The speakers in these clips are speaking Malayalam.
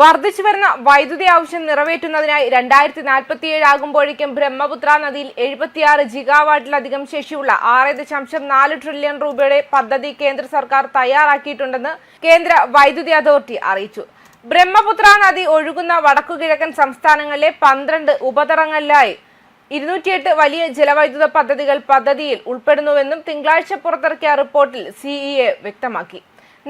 വർദ്ധിച്ചു വരുന്ന വൈദ്യുതി ആവശ്യം നിറവേറ്റുന്നതിനായി രണ്ടായിരത്തി നാൽപ്പത്തിയേഴ് ആകുമ്പോഴേക്കും ബ്രഹ്മപുത്ര നദിയിൽ എഴുപത്തിയാറ് ജിഗാവാട്ടിലധികം ശേഷിയുള്ള ആറ് ദശാംശം നാല് ട്രില്യൺ രൂപയുടെ പദ്ധതി കേന്ദ്ര സർക്കാർ തയ്യാറാക്കിയിട്ടുണ്ടെന്ന് കേന്ദ്ര വൈദ്യുതി അതോറിറ്റി അറിയിച്ചു. ബ്രഹ്മപുത്ര നദി ഒഴുകുന്ന വടക്കുകിഴക്കൻ സംസ്ഥാനങ്ങളിലെ പന്ത്രണ്ട് ഉപതടങ്ങളിലായി ഇരുന്നൂറ്റിയെട്ട് വലിയ ജലവൈദ്യുത പദ്ധതികൾ പദ്ധതിയിൽ ഉൾപ്പെടുന്നുവെന്നും തിങ്കളാഴ്ച പുറത്തിറക്കിയ റിപ്പോർട്ടിൽ സിഇഎ വ്യക്തമാക്കി.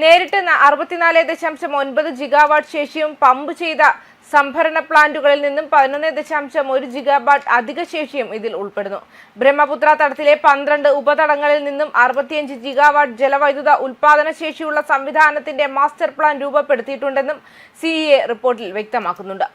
നേരിട്ട് അറുപത്തിനാല് ദശാംശം ഒൻപത് ജിഗാവാട്ട് ശേഷിയും പമ്പ് ചെയ്ത സംഭരണ പ്ലാന്റുകളിൽ നിന്നും പതിനൊന്ന് ദശാംശം ഒരു ജിഗാബാട്ട് അധിക ശേഷിയും ഇതിൽ ഉൾപ്പെടുന്നു. ബ്രഹ്മപുത്ര തടത്തിലെ പന്ത്രണ്ട് ഉപതടങ്ങളിൽ നിന്നും അറുപത്തിയഞ്ച് ജിഗാവാട്ട് ജലവൈദ്യുത ഉൽപാദന ശേഷിയുള്ള സംവിധാനത്തിന്റെ മാസ്റ്റർ പ്ലാൻ രൂപപ്പെടുത്തിയിട്ടുണ്ടെന്നും സിഇഎ റിപ്പോർട്ടിൽ വ്യക്തമാക്കുന്നുണ്ട്.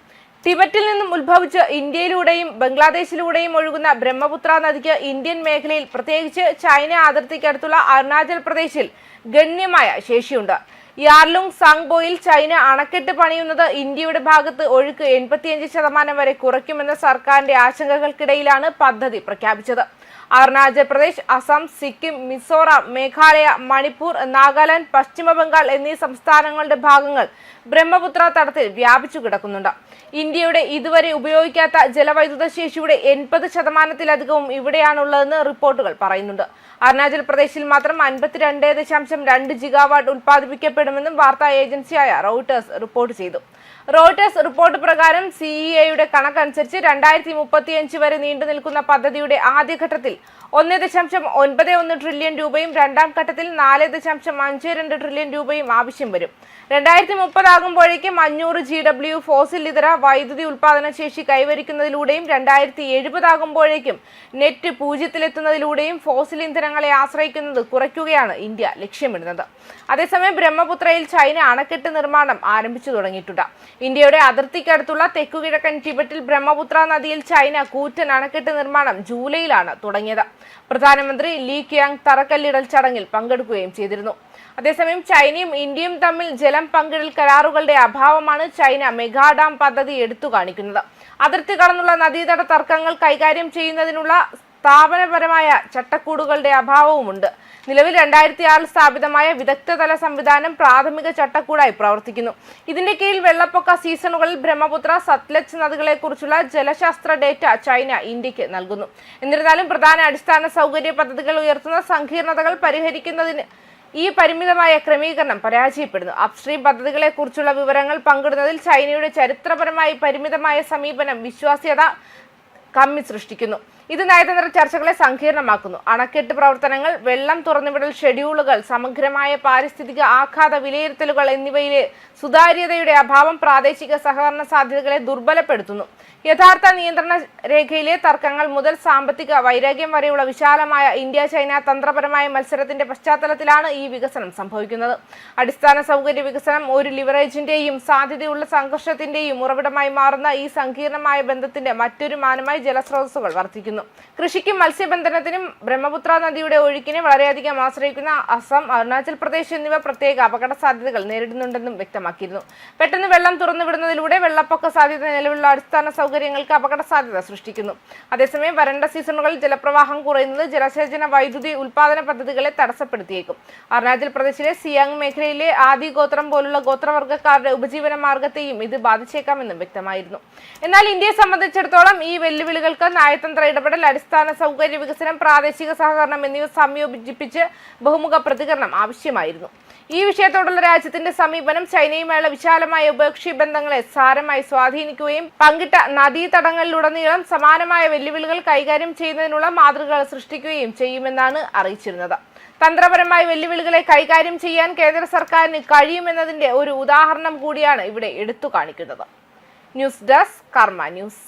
ടിബറ്റിൽ നിന്നും ഉത്ഭവിച്ച് ഇന്ത്യയിലൂടെയും ബംഗ്ലാദേശിലൂടെയും ഒഴുകുന്ന ബ്രഹ്മപുത്ര നദിക്ക് ഇന്ത്യൻ മേഖലയിൽ പ്രത്യേകിച്ച് ചൈന അതിർത്തിക്കടുത്തുള്ള അരുണാചൽ പ്രദേശിൽ ഗണ്യമായ ശേഷിയുണ്ട്. യാർലുങ് സാങ്ബോയിൽ ചൈന അണക്കെട്ട് പണിയുന്നത് ഇന്ത്യയുടെ ഭാഗത്ത് ഒഴുക്ക് എൺപത്തിയഞ്ച് ശതമാനം വരെ കുറയ്ക്കുമെന്ന സർക്കാരിന്റെ ആശങ്കകൾക്കിടയിലാണ് പദ്ധതി പ്രഖ്യാപിച്ചത്. അരുണാചൽ പ്രദേശ് അസം സിക്കിം മിസോറാം മേഘാലയ മണിപ്പൂർ നാഗാലാൻഡ് പശ്ചിമബംഗാൾ എന്നീ സംസ്ഥാനങ്ങളുടെ ഭാഗങ്ങൾ ബ്രഹ്മപുത്ര തടത്തിൽ വ്യാപിച്ചു കിടക്കുന്നുണ്ട്. ഇന്ത്യയുടെ ഇതുവരെ ഉപയോഗിക്കാത്ത ജലവൈദ്യുത ശേഷിയുടെ എൺപത് ശതമാനത്തിലധികവും ഇവിടെയാണുള്ളതെന്ന് റിപ്പോർട്ടുകൾ പറയുന്നുണ്ട്. അരുണാചൽ പ്രദേശിൽ മാത്രം അൻപത്തിരണ്ട് ദശാംശം രണ്ട് ജിഗാവാട്ട് ഉൽപ്പാദിപ്പിക്കപ്പെടുമെന്നും വാർത്താ ഏജൻസിയായ റോയിട്ടേഴ്സ് റിപ്പോർട്ട് ചെയ്തു. റോയിട്ടേഴ്സ് റിപ്പോർട്ട് പ്രകാരം സിഇഎയുടെ കണക്കനുസരിച്ച് രണ്ടായിരത്തി മുപ്പത്തിയഞ്ച് വരെ നീണ്ടു നിൽക്കുന്ന പദ്ധതിയുടെ ആദ്യഘട്ടത്തിൽ ഒന്ന് ദശാംശം ഒൻപത് ഒന്ന് ട്രില്യൺ രൂപയും രണ്ടാം ഘട്ടത്തിൽ നാല് ദശാംശം അഞ്ച് രണ്ട് ട്രില്യൺ രൂപയും ആവശ്യം വരും. രണ്ടായിരത്തി മുപ്പതാകുമ്പോഴേക്കും അഞ്ഞൂറ് ജി ഡബ്ല്യു ഫോസിൽ ഇതര വൈദ്യുതി ഉൽപാദന ശേഷി കൈവരിക്കുന്നതിലൂടെയും രണ്ടായിരത്തി എഴുപതാകുമ്പോഴേക്കും നെറ്റ് പൂജ്യത്തിലെത്തുന്നതിലൂടെയും ഫോസിൽ ഇന്ധനങ്ങളെ ആശ്രയിക്കുന്നത് കുറയ്ക്കുകയാണ് ഇന്ത്യ ലക്ഷ്യമിടുന്നത്. അതേസമയം ബ്രഹ്മപുത്രയിൽ ചൈന അണക്കെട്ട് നിർമ്മാണം ആരംഭിച്ചു തുടങ്ങിയിട്ടുണ്ട്. ഇന്ത്യയുടെ അതിർത്തിക്കടുത്തുള്ള തെക്കുകിഴക്കൻ ടിബറ്റിൽ ബ്രഹ്മപുത്ര നദിയിൽ ചൈന കൂറ്റൻ അണക്കെട്ട് നിർമ്മാണം ജൂലൈയിലാണ് തുടങ്ങിയത്. പ്രധാനമന്ത്രി ലീ ക്യാങ് തറക്കല്ലിടൽ ചടങ്ങിൽ പങ്കെടുക്കുകയും ചെയ്തിരുന്നു. അതേസമയം ചൈനയും ഇന്ത്യയും തമ്മിൽ ജലം പങ്കിടൽ കരാറുകളുടെ അഭാവമാണ് ചൈന മെഗാഡാം പദ്ധതി എടുത്തു കാണിക്കുന്നത്. അതിർത്തി കടന്നുള്ള നദീതട തർക്കങ്ങൾ കൈകാര്യം ചെയ്യുന്നതിനുള്ള സ്ഥാപനപരമായ ചട്ടക്കൂടുകളുടെ അഭാവവുമുണ്ട്. നിലവിൽ രണ്ടായിരത്തി ആറിൽ സ്ഥാപിതമായ വിദഗ്ധതല സംവിധാനം പ്രാഥമിക ചട്ടക്കൂടായി പ്രവർത്തിക്കുന്നു. ഇതിന്റെ കീഴിൽ വെള്ളപ്പൊക്ക സീസണുകളിൽ ബ്രഹ്മപുത്ര സത്ലജ് നദികളെക്കുറിച്ചുള്ള ജലശാസ്ത്ര ഡേറ്റ ചൈന ഇന്ത്യയ്ക്ക് നൽകുന്നു. എന്നിരുന്നാലും പ്രധാന അടിസ്ഥാന സൗകര്യ പദ്ധതികൾ ഉയർത്തുന്ന സങ്കീർണതകൾ പരിഹരിക്കുന്നതിന് ഈ പരിമിതമായ ക്രമീകരണം പരാജയപ്പെടുന്നു. അപ്സ്ട്രീം പദ്ധതികളെക്കുറിച്ചുള്ള വിവരങ്ങൾ പങ്കിടുന്നതിൽ ചൈനയുടെ ചരിത്രപരമായി പരിമിതമായ സമീപനം വിശ്വാസ്യത കമ്മി സൃഷ്ടിക്കുന്നു. ഇത് നയതന്ത്ര ചർച്ചകളെ സങ്കീർണമാക്കുന്നു. അണക്കെട്ട് പ്രവർത്തനങ്ങൾ വെള്ളം തുറന്നുവിടൽ ഷെഡ്യൂളുകൾ സമഗ്രമായ പാരിസ്ഥിതിക ആഘാത വിലയിരുത്തലുകൾ എന്നിവയിലെ സുതാര്യതയുടെ അഭാവം പ്രാദേശിക സഹകരണ സാധ്യതകളെ ദുർബലപ്പെടുത്തുന്നു. യഥാർത്ഥ നിയന്ത്രണ രേഖയിലെ തർക്കങ്ങൾ മുതൽ സാമ്പത്തിക വൈരാഗ്യം വരെയുള്ള വിശാലമായ ഇന്ത്യ ചൈന തന്ത്രപരമായ മത്സരത്തിന്റെ പശ്ചാത്തലത്തിലാണ് ഈ വികസനം സംഭവിക്കുന്നത്. അടിസ്ഥാന സൗകര്യ വികസനം ഒരു ലിവറേജിന്റെയും സാധ്യതയുള്ള സംഘർഷത്തിന്റെയും ഉറവിടമായി മാറുന്ന ഈ സങ്കീർണമായ ബന്ധത്തിന്റെ മറ്റൊരു മാനമായി ജലസ്രോതസ്സുകൾ വർദ്ധിക്കുന്നു കൃഷിക്കും മത്സ്യബന്ധനത്തിനും ബ്രഹ്മപുത്ര നദിയുടെ ഒഴുക്കിനെ വളരെയധികം ആശ്രയിക്കുന്ന അസം അരുണാചൽ പ്രദേശ് എന്നിവ പ്രത്യേക അപകട സാധ്യതകൾ നേരിടുന്നുണ്ടെന്നും വ്യക്തമാക്കിയിരുന്നു. പെട്ടെന്ന് വെള്ളം തുറന്നുവിടുന്നതിലൂടെ വെള്ളപ്പൊക്ക സാധ്യത നിലവിലുള്ള അടിസ്ഥാന സൗകര്യങ്ങൾക്ക് അപകട സാധ്യത സൃഷ്ടിക്കുന്നു. അതേസമയം വരണ്ട സീസണുകളിൽ ജലപ്രവാഹം കുറയുന്നത് ജലസേചന വൈദ്യുതി ഉൽപാദന പദ്ധതികളെ തടസ്സപ്പെടുത്തിയേക്കും. അരുണാചൽ പ്രദേശിലെ സിയാങ് മേഖലയിലെ ആദി ഗോത്രം പോലുള്ള ഗോത്രവർഗക്കാരുടെ ഉപജീവന മാർഗത്തെയും ഇത് ബാധിച്ചേക്കാമെന്നും വ്യക്തമായിരുന്നു. എന്നാൽ ഇന്ത്യയെ സംബന്ധിച്ചിടത്തോളം ഈ വെല്ലുവിളികൾക്ക് നയതന്ത്ര ഇടപെടൽ അടിസ്ഥാന സൗകര്യ വികസനം പ്രാദേശിക സഹകരണം എന്നിവ സംയോജിപ്പിച്ച് ബഹുമുഖ പ്രതികരണം ആവശ്യമായിരുന്നു. ഈ വിഷയത്തോടുള്ള രാജ്യത്തിന്റെ സമീപനം ചൈനയുമായുള്ള വിശാലമായ ഉഭയകക്ഷി ബന്ധങ്ങളെ സാരമായി സ്വാധീനിക്കുകയും പങ്കിട്ട നദീതടങ്ങളിലുടനീളം സമാനമായ വെല്ലുവിളികൾ കൈകാര്യം ചെയ്യുന്നതിനുള്ള മാതൃകകൾ സൃഷ്ടിക്കുകയും ചെയ്യുമെന്നാണ് അറിയിച്ചിരുന്നത്. തന്ത്രപരമായ വെല്ലുവിളികളെ കൈകാര്യം ചെയ്യാൻ കേന്ദ്ര സർക്കാരിന് കഴിയുമെന്നതിന്റെ ഒരു ഉദാഹരണം കൂടിയാണ് ഇവിടെ എടുത്തു കാണിക്കുന്നത് ന്യൂസ് ഡെസ്ക് കർമ്മ ന്യൂസ്.